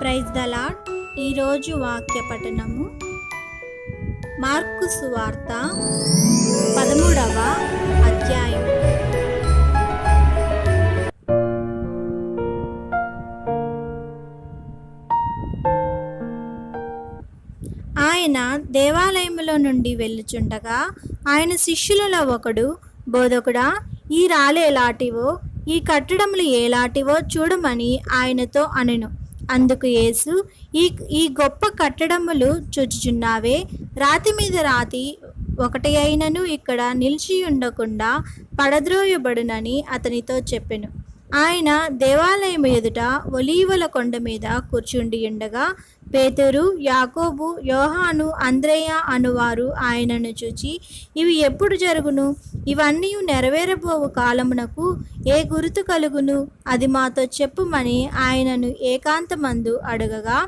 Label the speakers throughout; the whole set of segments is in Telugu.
Speaker 1: ప్రైజ్ దలాడ్ ఈరోజు వాక్య పఠనము. మార్కు సువార్త పదమూడవ అధ్యాయం. ఆయన దేవాలయములో నుండి వెళ్ళుచుండగా ఆయన శిష్యులలో ఒకడు బోధకుడా ఈ రాళ్ళు ఎలాంటివో ఈ కట్టడములు ఎలాంటివో చూడమని ఆయనతో అనెను. అందుకు యేసు ఈ ఈ గొప్ప కట్టడములు చూచుచున్నావే. రాతి మీద రాతి ఒకటి అయినను ఇక్కడ నిలిచి ఉండకుండా పడద్రోయబడునని అతనితో చెప్పెను. ఆయన దేవాలయం ఎదుట ఒలీవల కొండ మీద కూర్చుండి ఉండగా పేతురు యాకోబు యోహాను అంద్రేయ అనువారు ఆయనను చూచి ఇవి ఎప్పుడు జరుగును? ఇవన్నీ నెరవేరబోవు కాలమునకు ఏ గుర్తు కలుగును? అది మాతో చెప్పుమని ఆయనను ఏకాంతమందు అడగగా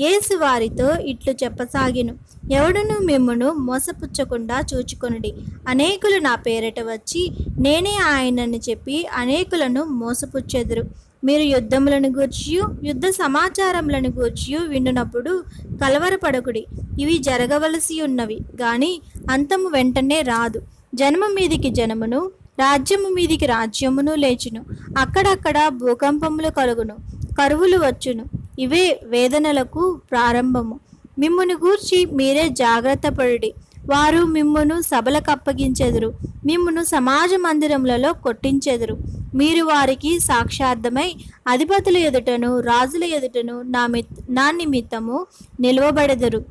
Speaker 1: యేసు వారితో ఇట్లు చెప్పసాగిను. ఎవడును మిమ్మను మోసపుచ్చకుండా చూచుకొనుడి. అనేకులు నా పేరిట వచ్చి నేనే ఆయనని చెప్పి అనేకులను మోసపుచ్చెదరు. మీరు యుద్ధములను గూర్చియు యుద్ధ సమాచారములను గూర్చియు వినునప్పుడు కలవరపడకుడి. ఇవి జరగవలసి ఉన్నవి గాని అంతము వెంటనే రాదు. జన్మ మీదికి జనమును రాజ్యము మీదికి రాజ్యమును లేచును. అక్కడక్కడ భూకంపములు కలుగును కరువులు వచ్చును. ఇవే వేదనలకు ప్రారంభము. మిమ్మును గూర్చి మీరే జాగ్రత్త పడుడి వారు మిమ్మును సభలకు అప్పగించెదరు మిమ్మును సమాజ మందిరములలో కొట్టించెదరు. మీరు వారికి సాక్షార్థమై అధిపతుల ఎదుటను రాజుల ఎదుటను నా మిత్ నా నిమిత్తము నిలువబడెదరు.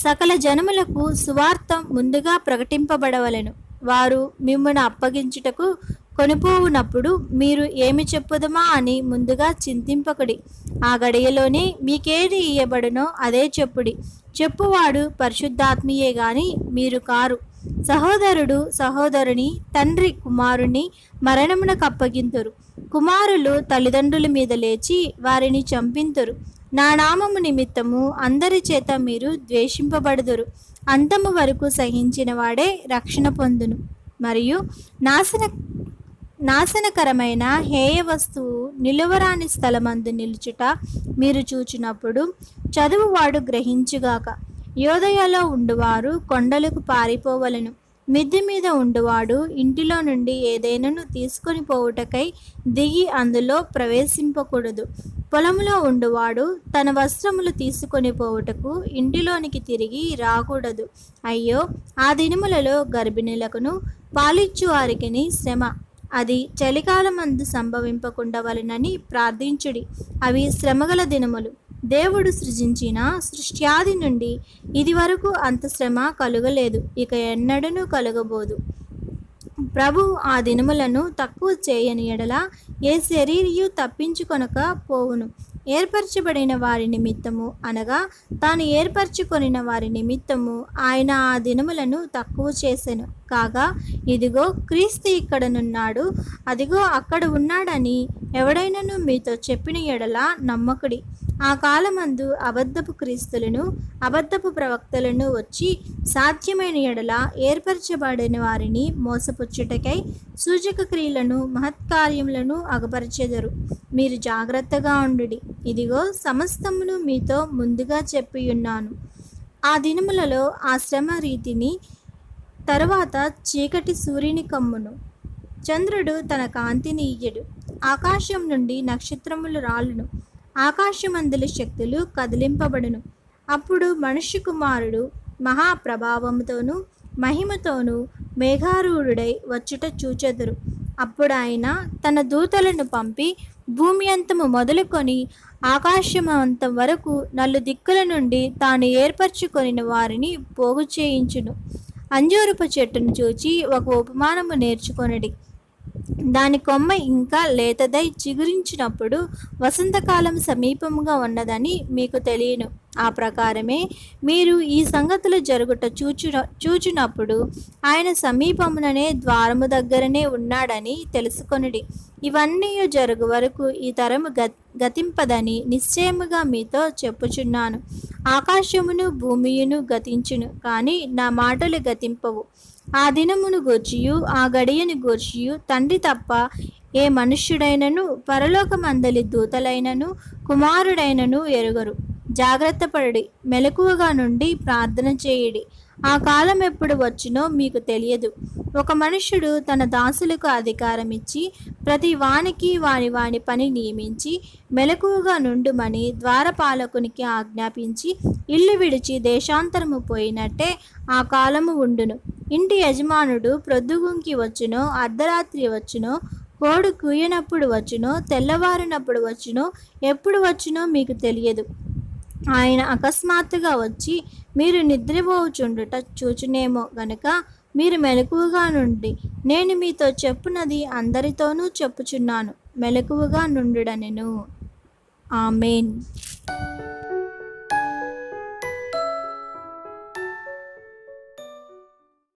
Speaker 1: సకల జనములకు సువార్త ముందుగా ప్రకటింపబడవలెను. వారు మిమ్మల్ని అప్పగించుటకు కొనిపోవునప్పుడు మీరు ఏమి చెప్పుదమా అని ముందుగా చింతింపకుడి. ఆ గడియలోనే మీకేది ఇయ్యబడునో అదే చెప్పుడి. చెప్పువాడు పరిశుద్ధాత్మీయే గాని మీరు కారు. సహోదరుడు సహోదరుని తండ్రి కుమారుని మరణమునకు అప్పగింతురు. కుమారులు తల్లిదండ్రుల మీద లేచి వారిని చంపింతురు. నా నామము నిమిత్తము అందరి చేత మీరు ద్వేషింపబడుదురు. అంతము వరకు సహించిన వాడే రక్షణ పొందును. మరియు నాశన నాశనకరమైన హేయ వస్తువు నిలువరాని స్థలమందు నిలుచుట మీరు చూచినప్పుడు చదువువాడు గ్రహించుగాక. యోదయలో ఉండువారు కొండలకు పారిపోవలను. మిద్ది మీద ఉండువాడు ఇంటిలో నుండి ఏదైనాను తీసుకొని పోవుటకై దిగి అందులో ప్రవేశింపకూడదు. పొలంలో ఉండువాడు తన వస్త్రములు తీసుకొని పోవుటకు ఇంటిలోనికి తిరిగి రాకూడదు. అయ్యో ఆ దినములలో గర్భిణులకును పాలిచ్చు వారికిని శ్రమ. అది చలికాలమందు సంభవింపకుండా వలనని ప్రార్థించుడి. అవి శ్రమగల దినములు. దేవుడు సృజించిన సృష్ట్యాది నుండి ఇది వరకు అంత శ్రమ కలుగలేదు. ఇక ఎన్నడనూ కలుగబోదు. ప్రభు ఆ దినములను తక్కువ చేయని ఎడల ఏ శరీరయు తప్పించుకొనక పోవును. ఏర్పరచబడిన వారి నిమిత్తము అనగా తాను ఏర్పరచుకొనిన వారి నిమిత్తము ఆయన ఆ దినములను తక్కువ చేసెను. కాగా ఇదిగో క్రీస్తు ఇక్కడనున్నాడు అదిగో అక్కడ ఉన్నాడని ఎవడైనను మీతో చెప్పిన ఎడల నమ్మకుడి. ఆ కాలమందు అబద్ధపు క్రీస్తులను అబద్ధపు ప్రవక్తలను వచ్చి సాధ్యమైన ఎడల ఏర్పరచబడిన వారిని మోసపుచ్చుటకై సూచక క్రియలను మహత్కార్యములను అగపరచెదరు. మీరు జాగ్రత్తగా ఉండుడి. ఇదిగో సమస్తమును మీతో ముందుగా చెప్పి ఉన్నాను ఆ దినములలో ఆ శ్రమ రీతిని తరువాత చీకటి సూర్యుని కమ్మును. చంద్రుడు తన కాంతిని ఇయ్యడు. ఆకాశం నుండి నక్షత్రములు రాలును. ఆకాశమందుల శక్తులు కదిలింపబడును. అప్పుడు మనుష్య కుమారుడు మహాప్రభావంతోనూ మహిమతోనూ మేఘారూఢుడై వచ్చుట చూచెదరు. అప్పుడు ఆయన తన దూతలను పంపి భూమి అంతము మొదలుకొని ఆకాశమంతం వరకు నలు దిక్కుల నుండి తాను ఏర్పరచుకొనిన వారిని పోగు చేయించును. అంజూరపు చెట్టును చూచి ఒక ఉపమానము నేర్చుకొనడి. దాని కొమ్మ ఇంకా లేతదై చిగురించినప్పుడు వసంతకాలం సమీపముగా ఉన్నదని మీకు తెలియను. ఆ ప్రకారమే మీరు ఈ సంగతులు జరుగుట చూచున చూచినప్పుడు ఆయన సమీపముననే ద్వారము దగ్గరనే ఉన్నాడని తెలుసుకొనుడి. ఇవన్నీ జరుగు వరకు ఈ తరము గ గతింపదని నిశ్చయముగా మీతో చెప్పుచున్నాను. ఆకాశమును భూమియును గతించును కానీ నా మాటలు గతింపవు. ఆ దినమును గూర్చియు ఆ గడియను గూర్చియు తండ్రి తప్ప ఏ మనుష్యుడైనను పరలోకమందలి దూతలైనను కుమారుడైనను ఎరుగరు. జాగ్రత్త పడి మెలకువగా నుండి ప్రార్థన చేయుడి. ఆ కాలం ఎప్పుడు వచ్చినో మీకు తెలియదు. ఒక మనుష్యుడు తన దాసులకు అధికారం ఇచ్చి ప్రతి వానికి వాని వాని పని నియమించి మెలకువగా నుండుమని ద్వారపాలకునికి ఆజ్ఞాపించి ఇల్లు విడిచి దేశాంతరము పోయినట్టే ఆ కాలము ఉండును. ఇంటి యజమానుడు ప్రొద్దుగుంకి వచ్చును అర్ధరాత్రి వచ్చును కోడు కూయనప్పుడు వచ్చును తెల్లవారినప్పుడు వచ్చును ఎప్పుడు వచ్చునో మీకు తెలియదు. ఆయన అకస్మాత్తుగా వచ్చి మీరు నిద్రపోవుచుండుట చూచునేమో గనుక మీరు మెలకువగా నుండి నేను మీతో చెప్పునది అందరితోనూ చెప్పుచున్నాను మెలకువగా నుండుడనెను. ఆమెన్.